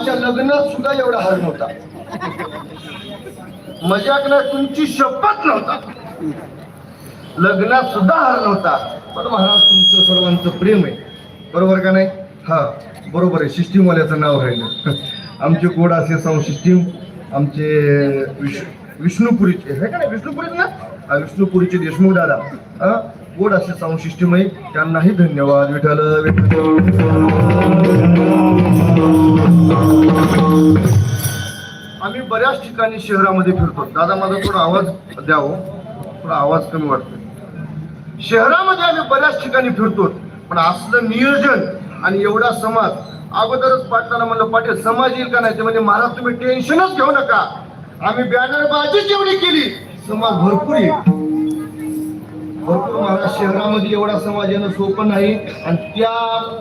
आमच्या लग्नात सुद्धा एवढा हार नव्हता. मजाक तुमची शपथ नव्हता. लग्नात सुद्धा हार नव्हता. पण महाराज तुमचं सर्वांचं प्रेम आहे. बरोबर का नाही? हा बरोबर आहे. सिस्टीमवाल्याचं नाव राहिलं. आमचे कोड असे साऊंड सिस्टीम आमचे विष्णुपुरीचे विष्णुपुरीत का नाही? विष्णुपुरीच ना? विष्णुपुरीचे देशमुख दादा हा? कोड असे साऊंड सिस्टीम आहे. त्यांनाही धन्यवाद विठाल आम्ही बऱ्याच ठिकाणी शहरामध्ये फिरतो. दादा माझा थोडा आवाज द्यावं हो. थोडा आवाज कमी वाटतो शहरामध्ये आम्ही बऱ्याच ठिकाणी फिरतो पण असलं नियोजन आणि एवढा समाज अगोदरच पाटलाला म्हणलं पाटील समाज येईल का नाही? ते म्हणजे महाराज तुम्ही टेन्शनच घेऊ नका. आम्ही बॅनर बाजीच एवढी केली. समाज भरपूर आहे. भरपूर महाराज शहरामध्ये एवढा समाज येणं सोपं नाही. आणि त्या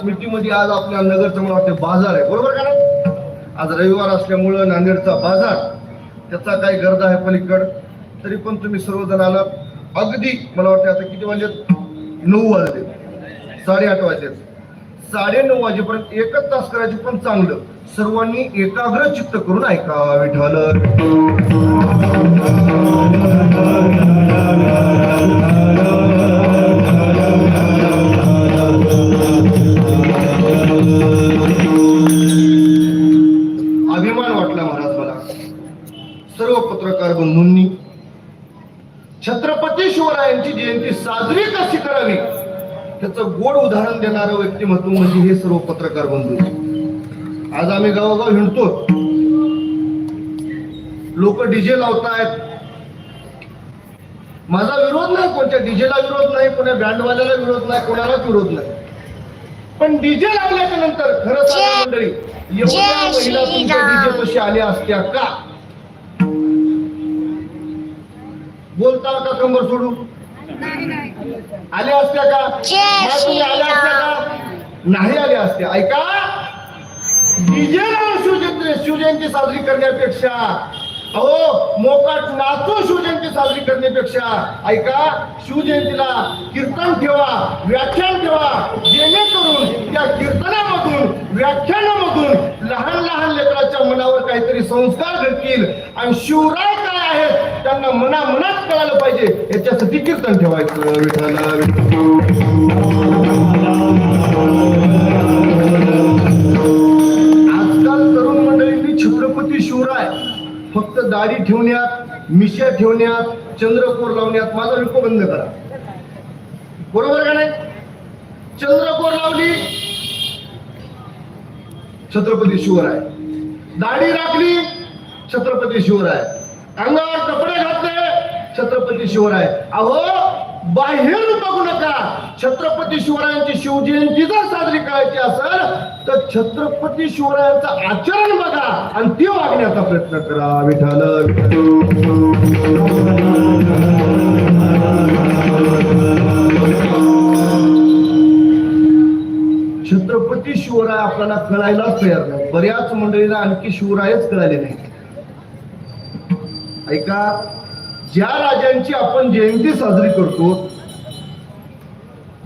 मिटीमध्ये आज आपल्या नगरचं मला वाटतं बाजार आहे. बरोबर का ना आज रविवार असल्यामुळं नांदेडचा बाजार त्याचा काय गर्दा आहे पलीकड. तरी पण तुम्ही सर्वजण आलात. अगदी मला वाटतं आता किती वाजले नऊ वाजले साडेआठ वाजले साडे नऊ वाजेपर्यंत एकच तास करायचे पण चांगलं. सर्वांनी एकाग्र चित्त करून ऐका विठाल अभिमान वाटला महाराज मला. सर्व पत्रकार बंधूंनी छत्रपती शिवरायांची जयंती साजरी कशी करावी? त्याचं गोड उदाहरण देणारं व्यक्तिमत्व म्हणजे हे सर्व पत्रकार बंधू आज आम्ही गावोगाव हिंडतो. लोक डीजे लावतायत. माझा विरोध नाही कोणत्या डीजेला विरोध नाही कोणत्या बँडवाल्याला विरोध नाही कोणालाच विरोध नाही. पण डीजे लावल्याच्या नंतर खरं सांगा मंडळी एवढ्या महिला तुमच्या. डीजे कशी आल्या असत्या का? बोलता का कंबर सोडू आल्या असत्या का? आल्या असत्या का? नाही आल्या असत्या ऐका. डीजे लावून शिवजयंती शिवजयंती साजरी करण्यापेक्षा. अहो मोकाट नाचून शिवजयंती साजरी करण्यापेक्षा. ऐका शिवजयंतीला कीर्तन ठेवा व्याख्यान ठेवा. जेणेकरून त्या कीर्तनामधून व्याख्यानामधून लहान लहान लेकराच्या मनावर काहीतरी संस्कार घडतील. आणि शिवराय त्यांना मना मनात कळायला पाहिजे. याच्यासाठी कीर्तन ठेवायचं. विठाला आजकाल तरुण मंडळींनी छत्रपती शिवराय. फक्त दाढी ठेवण्यात मिश्या ठेवण्यात चंद्रकोर लावण्यात माझा विको बंद करा. बरोबर का नाही? चंद्रकोर लावली. छत्रपती शिवराय. दाढी राखली. छत्रपती शिवराय. अंगावर कपडे घातले छत्रपती शिवराय. अहो बाहेर बघू नका. छत्रपती शिवरायांची शिवजयंती जर साजरी करायची असेल तर छत्रपती शिवरायांचं आचरण बघा आणि ते वागण्याचा प्रयत्न करा. विठाल छत्रपती शिवराय आपल्याला कळायलाच तयार नाही. बऱ्याच मंडळीला आणखी शिवरायच कळाले नाही. ऐका ज्या राजांची आपण जयंती साजरी करतो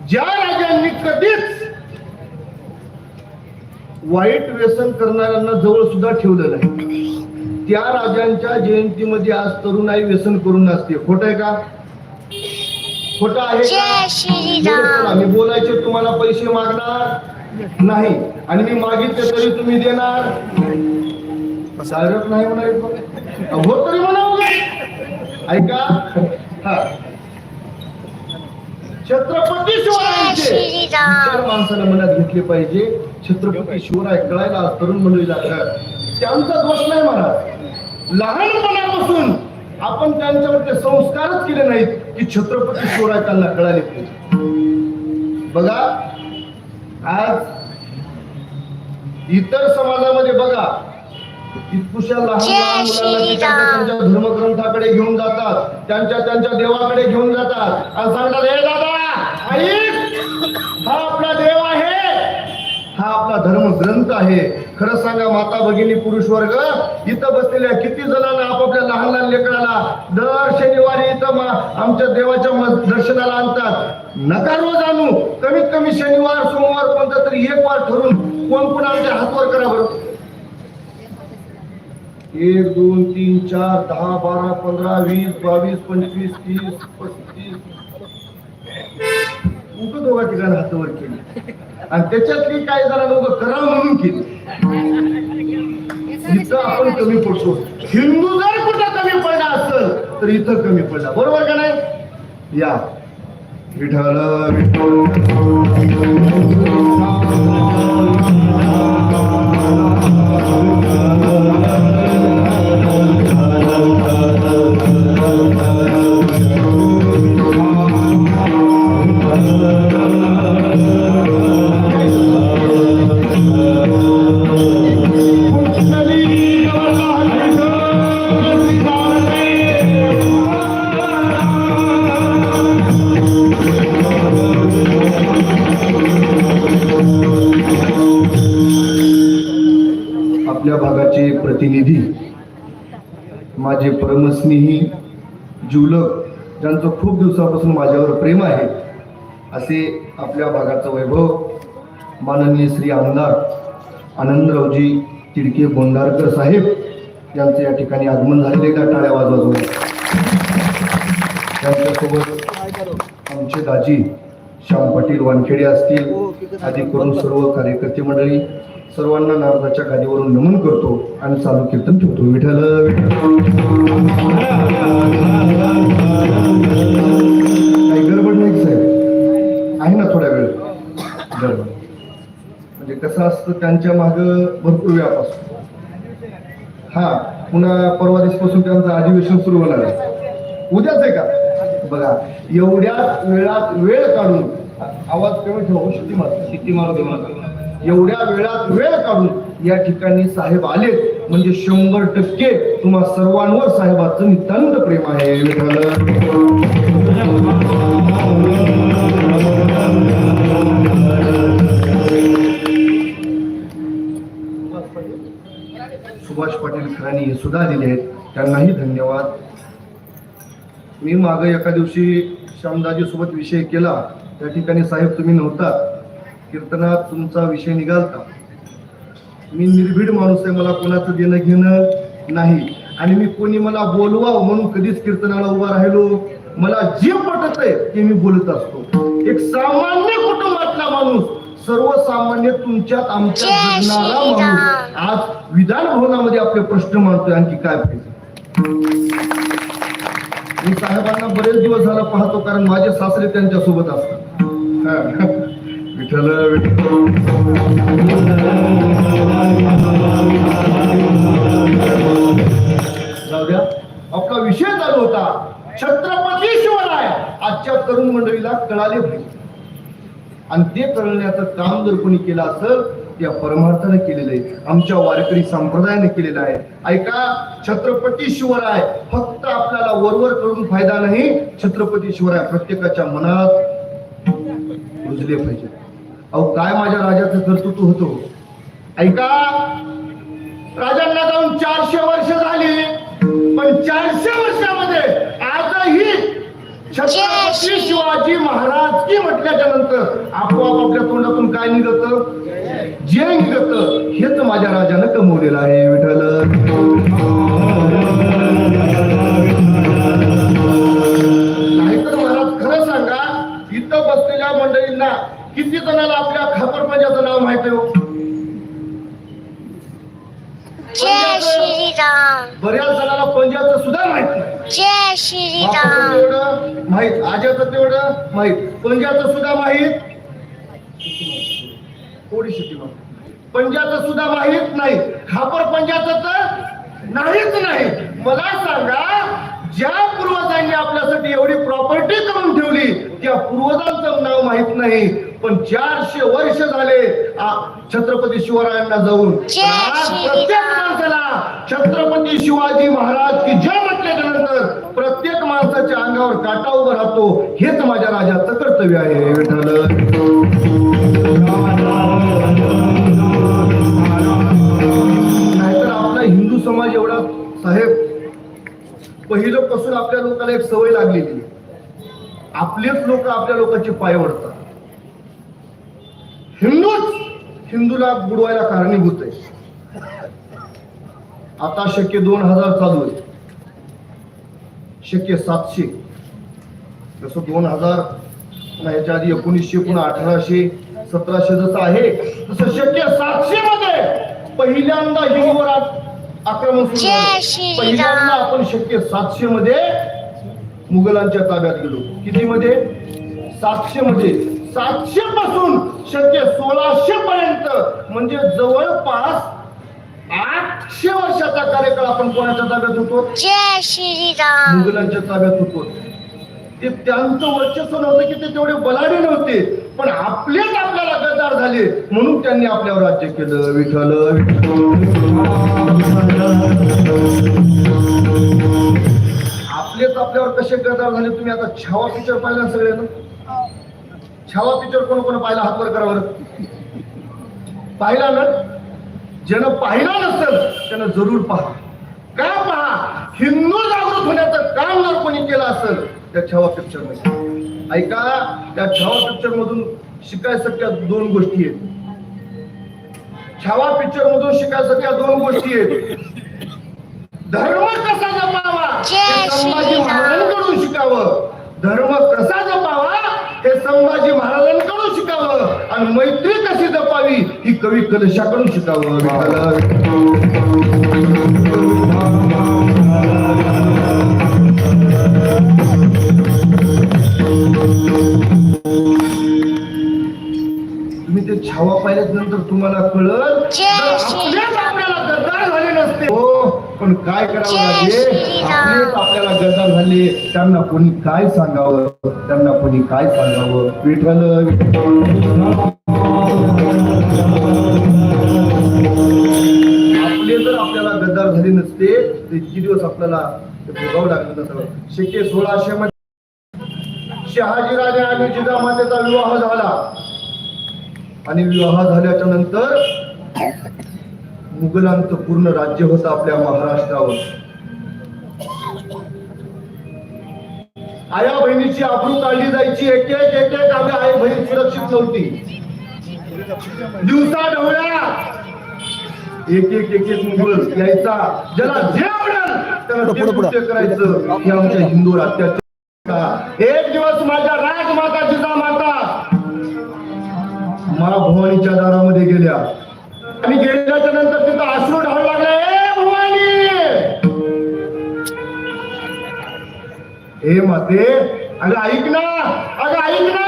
ज्या राजांनी कधीच वाईट व्यसन करणाऱ्यांना जवळ सुद्धा ठेवलं नाही. त्या राजांच्या जयंतीमध्ये आज तरुणाई व्यसन करून असते खोट आहे का? खोट आहे आम्ही बोलायचे तुम्हाला पैसे मागणार नाही. आणि मी मागितले तरी तुम्ही देणार. डायरेक्ट नाही म्हणायचं. हो तरी म्हणावं ऐका. हा. छत्रपती शिवरायांचे. माणसाला मनात घेतले पाहिजे. छत्रपती शिवराय कळायला आज तरुण मंडळीला कळ त्यांचा दोष नाही म्हणा लहानपणापासून आपण त्यांच्यावरती संस्कारच केले नाहीत की छत्रपती शिवराय त्यांना कळाले पाहिजे. बघा आज इतर समाजामध्ये बघा. इतकुशा लहान मुलांना धर्मग्रंथाकडे घेऊन जातात. त्यांच्या त्यांच्या देवाकडे घेऊन जातात. आणि सांगतात हे दादा ऐक हा आपला देव आहे. हा आपला धर्मग्रंथ आहे. खरं सांगा माता भगिनी पुरुष वर्ग इथं बसलेल्या किती जणांना आपापल्या लहान लहान लेकराला दर शनिवारी इथं आमच्या देवाच्या दर्शनाला आणतात. नका रोज आणू. कमीत कमी शनिवार सोमवार कोणता तरी एक वार ठरून कोण कोण आमच्या हातवर करा बरं. एक दोन तीन चार दहा बारा पंधरा वीस बावीस पंचवीस तीस पस्तीस. कुठं दोघा ठिकाणी हातावर केली. आणि त्याच्यातली काय जरा लोक करा म्हणून केली. इथं आपण कमी पडतो. हिंदू जर कुठं कमी पडला असेल तर इथं कमी पडला. बरोबर का नाही? या. विठ्ठल आपल्या भागाचे प्रतिनिधी माझे परमस्नेही जिवलक ज्यांचं खूप दिवसापासून माझ्यावर प्रेम आहे असे आपल्या भागाचं वैभव माननीय श्री आमदार आनंदरावजी तिडके बोंडारकर साहेब यांचं या ठिकाणी आगमन झालेले का टाळ्या वाजवून. त्यांच्यासोबत आमचे दाजी श्याम पाटील वानखेडे असतील आदी करून सर्व कार्यकर्ते मंडळी सर्वांना नारदाच्या गादीवरून नमन करतो आणि चालू कीर्तन ठेवतो. विठ्ठल काही गडबड नाही साहेब. आहे ना थोड्या वेळ? गडबड. म्हणजे कसं असतं त्यांच्या माग भरपूर व्याप असतो हा पुन्हा परवा दिसपासून त्यांचं अधिवेशन सुरू होणार आहे. उद्याच आहे का? बघा एवढ्या वेळात वेळ काढून आवाज कमी ठेवा हो, शेती मार शेती मारू देऊ नका एवढ्या वेळात वेळ काढून या ठिकाणी साहेब आले म्हणजे शंभर टक्के तुम्हा सर्वांवर साहेबाचं नितांत प्रेम आहे. सुभाष पाटील खराणी सुद्धा दिले आहेत. त्यांनाही धन्यवाद. मी माग एका दिवशी श्यामदाजी सोबत विषय केला. त्या ठिकाणी साहेब तुम्ही नव्हता. कीर्तनात तुमचा विषय निघालता. मी निर्भीड माणूस आहे मला कोणाचं देणं घेणं नाही. आणि मी कोणी मला बोलवा म्हणून कधीच कीर्तनाला उभा राहिलो मला जे पटत आहे ते मी बोलत असतो. एक सामान्य कुटुंबातला माणूस सर्वसामान्य तुमच्यात आमच्यात जय जगणारा. माणूस आज विधान भवनामध्ये आपले प्रश्न मांडतोय आणखी काय पाहिजे? मी साहेबांना बरेच दिवस झाला पाहतो कारण माझे सासरे त्यांच्यासोबत असतात. हा. विठ्ठल आपला विषय चालू होता. छत्रपती शिवराय. आजच्या तरुण मंडळीला कळाले पाहिजे आणि ते कळण्याचं काम जर कोणी केलं असेल त्या परमार्थाने केलेलं आहे. आमच्या वारकरी संप्रदायाने केलेलं आहे. ऐका छत्रपती शिवराय फक्त आपल्याला वरवर करून फायदा नाही छत्रपती शिवराय प्रत्येकाच्या मनात रुजले पाहिजे अहो काय माझ्या राजाचं कर्तृत्व होतो? ऐका राजांना जाऊन चारशे वर्ष झाली पण चारशे वर्षामध्ये आजही छत्रपती शिवाजी महाराज की म्हटल्याच्या नंतर आपोआप आपल्या तोंडातून काय निघत? जे निघत हेच माझ्या राजानं कमवलेलं आहे विठ्ठल. नाहीतर महाराज खरं सांगा इथं बसलेल्या मंडळींना किती जणाला आपल्या खापरपंजाचं नाव माहिती आहे हो? बऱ्याच जणाला पंजाचं सुद्धा माहीत नाही. तेवढं माहीत आज्याचं तेवढं माहीत. पंजाचं सुद्धा माहीत? थोडीशी किंमत पंजाचं सुद्धा माहीत नाही. खापर पंजाचं तर नाहीच नाही. मला सांगा ज्या पूर्वजांनी आपल्यासाठी एवढी प्रॉपर्टी करून ठेवली त्या पूर्वजांचं नाव माहीत नाही पण चारशे वर्ष झाले छत्रपती शिवरायांना जाऊन आज प्रत्येक. माणसाला छत्रपती शिवाजी महाराज की जय म्हटल्याच्या नंतर प्रत्येक माणसाच्या अंगावर काटा उभा राहतो हेच माझ्या राजाचं कर्तव्य आहे विठ्ठल नाहीतर आपला हिंदू समाज एवढा साहेब पहिलं पासून आपल्या लोकांना एक सवय लागलेली. आपलेच लोक आपल्या लोकांचे पाय ओढतात. हिंदूच हिंदूला बुडवायला कारणीभूत आहे आता शक्य दोन हजार चालू आहे. शक्य सातशे. जसं दोन हजार ह्याच्या आधी एकोणीसशे पुन्हा अठराशे सतराशे जसं आहे तसं शक्य सातशे मध्ये पहिल्यांदा हिंदूवर आक्रमण सुरू. पहिल्यांदा आपण शक्य सातशे मध्ये मुघलांच्या ताब्यात गेलो. किती मध्ये? सातशे मध्ये. सातशे पासून शक्य सोळाशे पर्यंत म्हणजे जवळपास आठशे वर्षाचा कार्यकाळ आपण कोणाच्या ताब्यात होतो? मुघलांच्या ताब्यात होतो. ते त्यांचं वर्चस्व नव्हतं की ते तेवढे बलाढ्य नव्हते पण आपलेच आपल्याला गद्दार झाले म्हणून त्यांनी आपल्यावर राज्य केलं. विठ्ठल. आपलेच आपल्यावर कसे गद्दार झाले तुम्ही आता छावा पिक्चर पाहिला सगळे ना छावा पिक्चर कोण कोण पाहिला हात वर करा बरं पाहिला ना? ज्यानं पाहिला नसेल त्यानं जरूर पहा. का पहा? हिंदू जागृत होण्याचं काम जर कोणी केलं असेल त्या छावा पिक्चरमध्ये. ऐका त्या छावा पिक्चर मधून शिकायसारख्या दोन गोष्टी आहेत. छावा पिक्चर मधून शिकायसारख्या दोन गोष्टी आहेत. धर्म कसा जपावा? हे संभाजी. महाराजांकडून शिकावं. धर्म कसा जपावा? हे संभाजी महाराजांकडून शिकावं. आणि मैत्री कशी जपावी? ही कवी कलशाकडून शिकावं. तुम्ही ते छावा पाहिल्याच नंतर तुम्हाला श्रीराम. आपल्याला गद्दार झाले नसते. हो. पण काय करावं लागेल? आपल्याला गद्दार झाले. त्यांना कोणी काय सांगावं? त्यांना कोणी काय सांगावं? विठ्ठल आपले जर आपल्याला गद्दार झाले नसते तर इतकी दिवस आपल्याला भोगावं लागलं नसतं शक्य सोळाशे मध्ये शहाजीराजे आणि जिजामातेचा विवाह झाला. आणि विवाह झाल्याच्यानंतर मुघलांचं पूर्ण राज्य होतं आपल्या महाराष्ट्रावर. आया बहिणीची आबरू काढली जायची. एक एक एक एक. आपल्या आई बहीण सुरक्षित नव्हती. दिवसा ढवळ्या. एक एक एक एक मुघल यायचा. ज्याला जे आवडेल त्याला ते करायचं हे आमच्या हिंदू अत्याचार एक दिवस माझ्या राजमाता जिजामाता मा भवानीच्या दारामध्ये गेल्या. आणि गेल्याच्यानंतर तिथं आश्रू ढाळू लागले. ए भवानी! हे माते अगं ऐक ना अगं ऐक ना.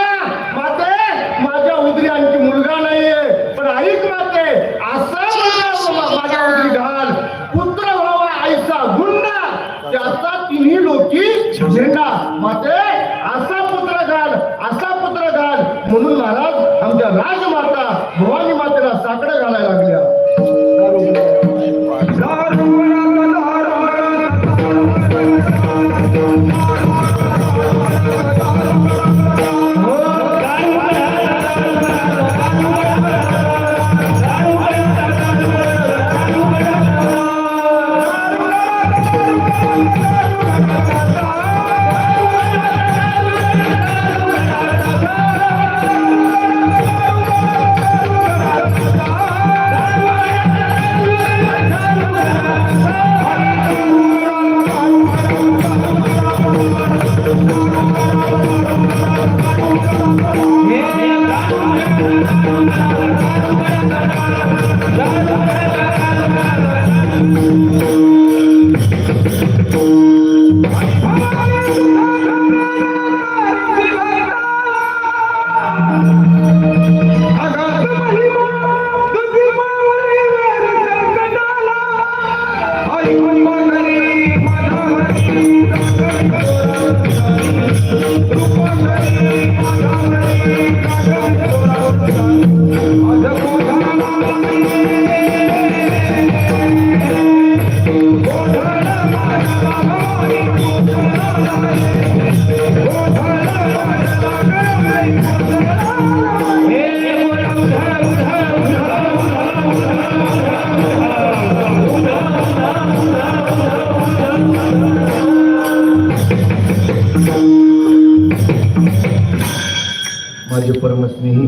माझे परमस्नेही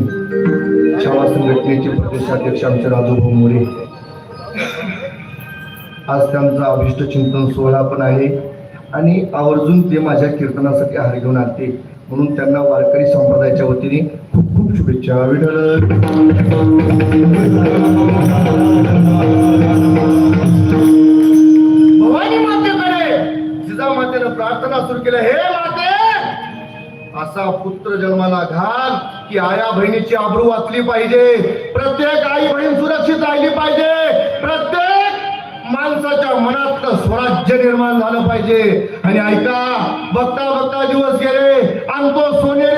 शाळा संघटनेचे प्रदेशाध्यक्ष आमचे राजूभाऊ मोरे आज त्यांचा अभिष्ट चिंतन सोहळा पण आहे. आणि आवर्जून ते माझ्या कीर्तनासाठी हार घेऊन आणते. म्हणून त्यांना वारकरी संप्रदायाच्या वतीने खूप खूप शुभेच्छा. भवानी मातेकडे जिजा मातेनं प्रार्थना सुरू केल्या हे माते असा पुत्र जन्माला घाल की आया बहिणीची आबरू वाचली पाहिजे. प्रत्येक आई बहीण सुरक्षित राहिली पाहिजे. माणसाच्या मनात स्वराज्य निर्माण झालं पाहिजे. आणि ऐका बघता बघता दिवस गेले आणि तो सोनेरी